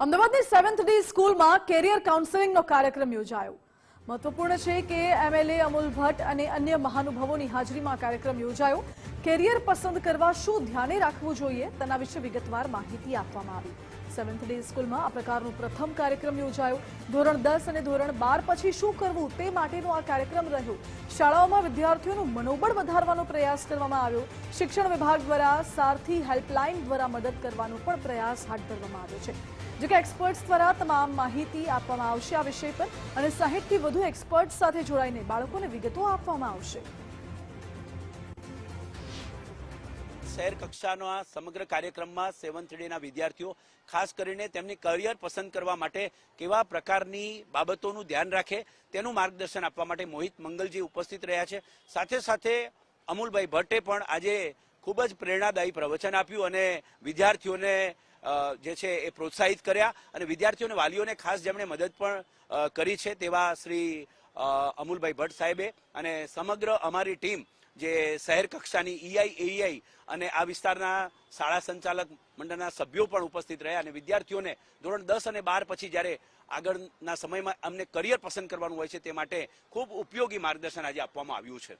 અમદાવાદની seventh day સ્કૂલમાં career કાઉન્સેલિંગનો કાર્યક્રમ યોજાયો. મહત્વપૂર્ણ છે કે એમએલએ અમૂલ ભટ્ટ અને અન્ય મહાનુભાવોની હાજરીમાં કાર્યક્રમ યોજાયો. કેરિયર પસંદ કરવા શું ધ્યાને રાખવું જોઈએ તેના વિશે વિગતવાર માહિતી આપવામાં આવી. સેવન્થ ડે સ્કૂલમાં આ પ્રકારનો પ્રથમ કાર્યક્રમ યોજાયો. ધોરણ દસ અને ધોરણ બાર પછી શું કરવું તે માટેનો આ કાર્યક્રમ રહ્યો. શાળાઓમાં વિદ્યાર્થીઓનું મનોબળ વધારવાનો પ્રયાસ કરવામાં આવ્યો. શિક્ષણ વિભાગ દ્વારા સારથી હેલ્પલાઇન દ્વારા મદદ કરવાનો પણ પ્રયાસ હાથ ધરવામાં આવ્યો છે. જો કે એક્સપર્ટ્સ દ્વારા તમામ માહિતી આપવામાં આવશે આ વિષય પર અને સાહીઠથી વધુ એક્સપર્ટ્સ સાથે જોડાઈને બાળકોને વિગતો આપવામાં આવશે. શહેર કક્ષાનો આ સમગ્ર કાર્યક્રમમાં સેવન્થ ડેના વિદ્યાર્થીઓ, ખાસ કરીને તેમની કરિયર પસંદ કરવા માટે કેવા પ્રકારની બાબતોનું ધ્યાન રાખે તેનું માર્ગદર્શન આપવા માટે મોહિત મંગલજી ઉપસ્થિત રહ્યા છે. સાથે સાથે અમૂલભાઈ ભટ્ટે પણ આજે ખૂબ જ પ્રેરણાદાયી પ્રવચન આપ્યું અને વિદ્યાર્થીઓને જે છે એ પ્રોત્સાહિત કર્યા અને વિદ્યાર્થીઓને, વાલીઓને ખાસ જેમણે મદદ પણ કરી છે તેવા શ્રી અમુલભાઈ ભટ્ટ સાહેબે અને સમગ્ર અમારી ટીમ જે શહેર કક્ષાની ઈઆઈ એઈઆઈ અને આ વિસ્તારના શાળા સંચાલક મંડળના સભ્યો પણ ઉપસ્થિત રહ્યા અને વિદ્યાર્થીઓને ધોરણ દસ અને બાર પછી જ્યારે આગળના સમયમાં અમને કરિયર પસંદ કરવાનું હોય છે તે માટે ખૂબ ઉપયોગી માર્ગદર્શન આજે આપવામાં આવ્યું છે.